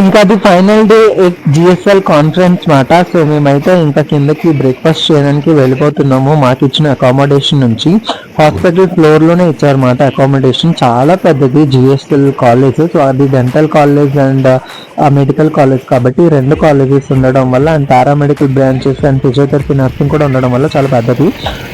ఇంకా అది final day GSL conference మాట. సో మేమైతే ఇంకా కిందకి బ్రేక్ఫాస్ట్ చేయడానికి వెళ్ళిపోతున్నాము. మాకు ఇచ్చిన అకామిడేషన్ నుంచి. హాస్పిటల్ ఫ్లోర్లోనే ఇచ్చారన్నమాట. అకామిడేషన్ చాలా పెద్దది. GSL college. సో అది dental college and medical college కాబట్టి రెండు కాలేజెస్ ఉండడం వల్ల and paramedical branches and physiotherapy nursing కూడా ఉండడం వల్ల చాలా పెద్దది.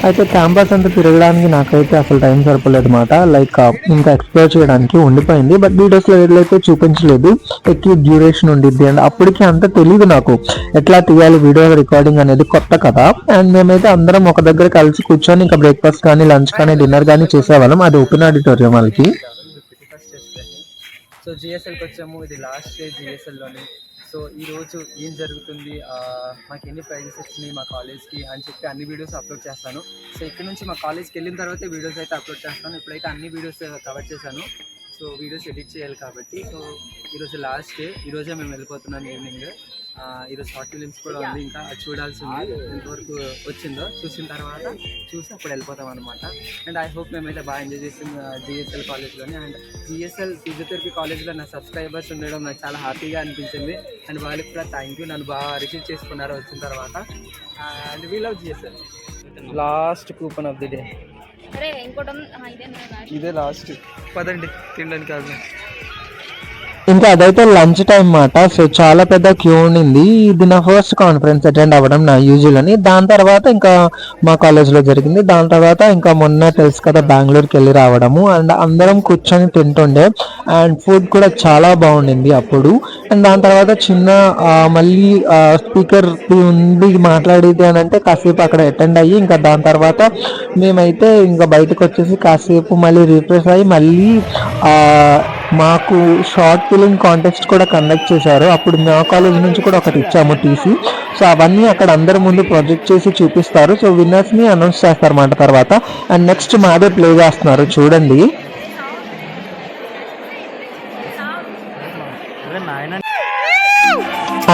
అయితే క్యాంపస్ అంతా తిరగడానికి నాకైతే అసలు టైం సరిపోలేదు అనమాట లైక్ ఇంకా ఎక్స్ప్లోర్ చేయడానికి ఉండిపోయింది. బట్ వీడియోస్ ఎట్లయితే ఏదైతే చూపించలేదు ఎక్కువ డ్యూరేషన్ ఉండిద్ది. అండ్ అప్పటికి అంత తెలియదు నాకు. ఎట్లా తీయాలి వీడియో రికార్డింగ్ అనేది కొత్త కదా అండ్ మేమైతే అందరం ఒక దగ్గర కలిసి కూర్చొని ఇంకా బ్రేక్ఫాస్ట్ కానీ లంచ్ కానీ డిన్నర్ కానీ చేసేవాళ్ళం. అది ఓపెన్ ఆడిటోరియం వాళ్ళకి. సో జిఎస్ఎల్కి వచ్చాము. ఇది లాస్ట్ డే జిఎస్ఎల్లోని. సో ఈరోజు ఏం జరుగుతుంది? మాకు ఎన్ని ప్రైజెస్ వచ్చినాయి మా కాలేజ్కి అని చెప్పి అన్ని వీడియోస్ అప్లోడ్ చేస్తాను. సో ఇక్కడ నుంచి మా కాలేజ్కి వెళ్ళిన తర్వాత వీడియోస్ అయితే అప్లోడ్ చేస్తాను. ఇప్పుడైతే అన్ని వీడియోస్ కవర్ చేశాను. సో వీడియోస్ ఎడిట్ చేయాలి కాబట్టి. సో ఈరోజు లాస్ట్ డే. ఈరోజే మేము వెళ్ళిపోతున్నాం ఈవినింగ్. ఈరోజు షార్ట్ ఫిలిమ్స్ కూడా ఉంది. ఇంకా అది చూడాల్సి ఉంది ఎంతవరకు వచ్చిందో చూసిన తర్వాత చూసి అప్పుడు వెళ్ళిపోతాం అనమాట అండ్ ఐ హోప్ మేమైతే బాగా ఎంజాయ్ చేసాం జిఎస్ఎల్ కాలేజ్లోనే అండ్ జిఎస్ఎల్ ఫిజియోథెరపీ కాలేజ్లో నా సబ్స్క్రైబర్స్ ఉండడం నాకు చాలా హ్యాపీగా అనిపించింది. అండ్ వాళ్ళకి కూడా థ్యాంక్ యూ నన్ను బాగా రిసీవ్ చేసుకున్నారు వచ్చిన తర్వాత. And we love GSL last coupon of the day. ఇదే లాస్ట్ పదండి తినడానికి కాదు ఇంకా అదైతే లంచ్ టైం మాట సో చాలా పెద్ద క్యూ ఉండింది. ఇది నా ఫస్ట్ కాన్ఫరెన్స్ అటెండ్ అవ్వడం నా యూజువల్ అని. దాని తర్వాత ఇంకా మా కాలేజ్లో జరిగింది. దాని తర్వాత ఇంకా మొన్న తెలుసు కదా బెంగళూరుకి వెళ్ళి రావడము. అండ్ అందరం కూర్చొని తింటుండే. అండ్ ఫుడ్ కూడా చాలా బాగుండింది అప్పుడు. అండ్ దాని తర్వాత చిన్న మళ్ళీ స్పీకర్ ఉంది మాట్లాడేది అని అంటే కాసేపు అక్కడ అటెండ్ అయ్యి ఇంకా దాని తర్వాత మేమైతే ఇంకా బయటకు వచ్చేసి కాసేపు మళ్ళీ రిఫ్రెష్ అయ్యి మళ్ళీ మాకు షార్ట్ ఫిలిం కాంటెస్ట్ కూడా కండక్ట్ చేశారు. అప్పుడు మా కాలేజ్ నుంచి కూడా ఒకటి ఇచ్చాము టీసీ సో అవన్నీ అక్కడ అందరి ముందు ప్రొజెక్ట్ చేసి చూపిస్తారు. సో విన్నర్స్ని అనౌన్స్ చేస్తారు అన్నమాట తర్వాత. అండ్ నెక్స్ట్ మాదే ప్లే చేస్తున్నారు. చూడండి.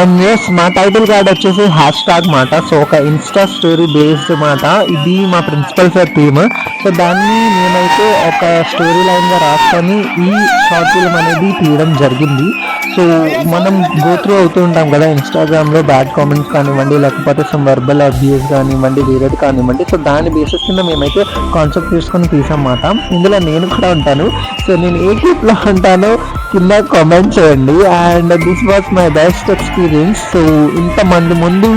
అండ్ ఎస్ మా టైటిల్ కార్డ్ వచ్చేసి హ్యాష్ ట్యాగ్ మాట. సో ఒక ఇన్స్టా స్టోరీ బేస్డ్ మాట. ఇది మా ప్రిన్సిపల్ సార్ థీమ్ సో దాన్ని నేనైతే ఒక స్టోరీ లైన్గా రాసుకొని ఈ షార్ట్ ఫిల్మ్ అనేది తీయడం జరిగింది. సో మనం గోత్రూ అవుతూ ఉంటాం కదా ఇన్స్టాగ్రామ్లో బ్యాడ్ కామెంట్స్ కానివ్వండి లేకపోతే సమ్ వర్బల్ అబ్యూస్ కానివ్వండి వేరేది కానివ్వండి. సో దాని బేసిస్ కింద మేమైతే కాన్సెప్ట్ తీసుకొని తీసామాట ఇందులో నేను కూడా ఉంటాను. సో నేను ఏ గ్రూప్ ఉంటానో కింద కామెంట్ చేయండి. And this was my best experience so ఇంతమంది ముందు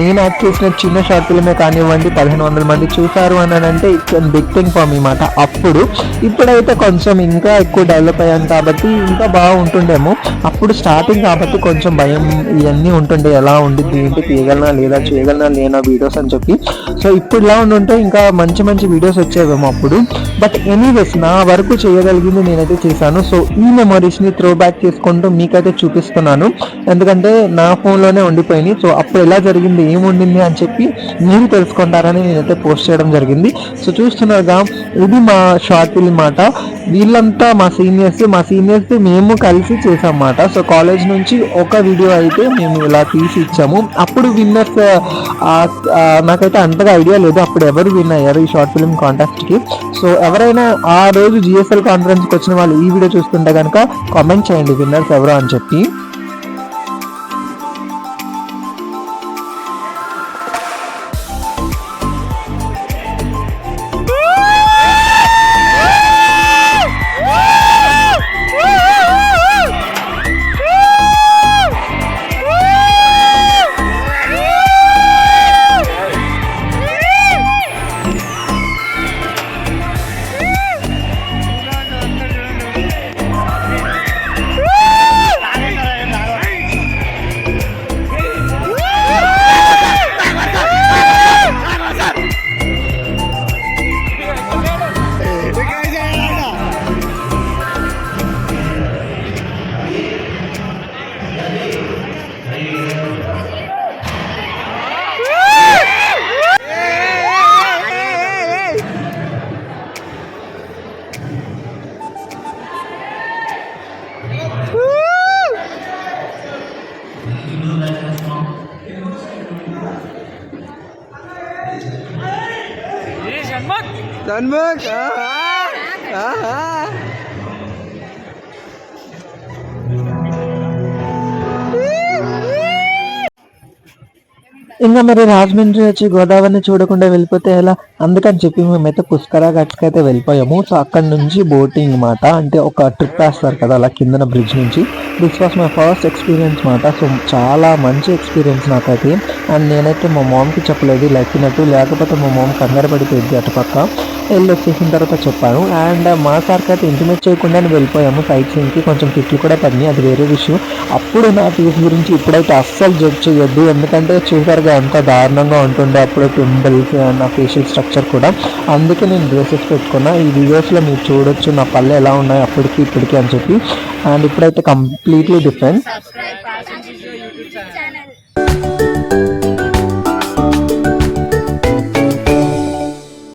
నేను యాక్ట్ చేసిన చిన్న షార్ట్ ఫిల్మే కానివ్వండి పదిహేను వందల మంది చూసారు అని అంటే it's an big thing for me మాట. అప్పుడు ఇప్పుడైతే కొంచెం ఇంకా ఎక్కువ డెవలప్ అయ్యాను కాబట్టి ఇంకా బాగా ఉంటుండేమో అప్పుడు స్టార్టింగ్ కాబట్టి కొంచెం భయం ఇవన్నీ ఉంటుండే ఎలా ఉండిద్ది ఏంటి తీయగలనా లేదా చేయగలనా లేనా వీడియోస్ అని చెప్పి. సో ఇప్పుడు ఇలా ఉండుంటే ఇంకా మంచి మంచి వీడియోస్ వచ్చేవేమో అప్పుడు. బట్ ఎనీవేస్ నా వరకు చేయగలిగింది నేనైతే చేశాను. సో ఈ మెమరీస్ ని త్రో బ్యాక్ చేసుకుంటూ మీకైతే చూపిస్తున్నాను. ఎందుకంటే నా ఫోన్లోనే లోనే ఉండిపోయినాయి. సో అప్పుడు ఎలా జరిగింది ఏముండింది అని చెప్పి మీరు తెలుసుకుంటారని నేనైతే పోస్ట్ చేయడం జరిగింది. సో చూస్తున్నారుగా ఇది మా షార్ట్ ఫిల్మ్ మాట. వీళ్ళంతా మా సీనియర్స్ మా సీనియర్స్ మేము కలిసి చేసాం మాట సో కాలేజ్ నుంచి ఒక వీడియో అయితే మేము ఇలా తీసి ఇచ్చాము. అప్పుడు విన్నర్స్ నాకైతే అంతగా ఐడియా లేదు. అప్పుడు ఎవరు విన్ అయ్యారు ఈ షార్ట్ ఫిల్మ్ కాంటాక్ట్కి? సో ఎవరైనా ఆ రోజు జిఎస్ఎల్ కాన్ఫరెన్స్కి వచ్చిన వాళ్ళు ఈ వీడియో చూస్తుంటే కనుక కామెంట్ చేయండి విన్నర్స్ ఎవరో అని చెప్పి. ధన్ముఖ్ ఇంకా మరి రాజమండ్రి వచ్చి గోదావరిని చూడకుండా వెళ్ళిపోతే ఎలా? అందుకని చెప్పి మేమైతే పుష్కర ఘాట్స్కి అయితే వెళ్ళిపోయాము. సో అక్కడ నుంచి బోటింగ్ మాట అంటే ఒక ట్రిప్ వేస్తారు కదా అలా కిందన బ్రిడ్జ్ నుంచి. This was my first experience మాట. సో చాలా మంచి ఎక్స్పీరియన్స్ నాకైతే. అండ్ నేనైతే మా మామ్కి చెప్పలేదు లెక్కినట్టు. లేకపోతే మా మామ్ కంగారు పడిపోయింది అటుపక్క. వెళ్ళి వచ్చేసిన తర్వాత చెప్పాను. అండ్ మా సార్కి అయితే ఇంటిమేట్ చేయకుండానే వెళ్ళిపోయాము. సైట్ సీన్కి కొంచెం తిట్లు కూడా పడినాయి. అది వేరే విషయం. అప్పుడు నా ఫీజు గురించి ఇప్పుడైతే అస్సలు జడ్జ్ చేయొద్దు. ఎందుకంటే చూసారుగా ఎంత దారుణంగా ఉంటుండే అప్పుడు పింపుల్స్ నా ఫేషియల్ స్ట్రక్చర్ కూడా. అందుకే నేను డ్రెస్సెస్ పెట్టుకున్నా. ఈ వీడియోస్లో మీరు చూడొచ్చు. నా పళ్ళు ఎలా ఉన్నాయి అప్పటికి ఇప్పటికి అని చెప్పి. అండ్ ఇప్పుడైతే కంప్లీట్లీ డిఫరెంట్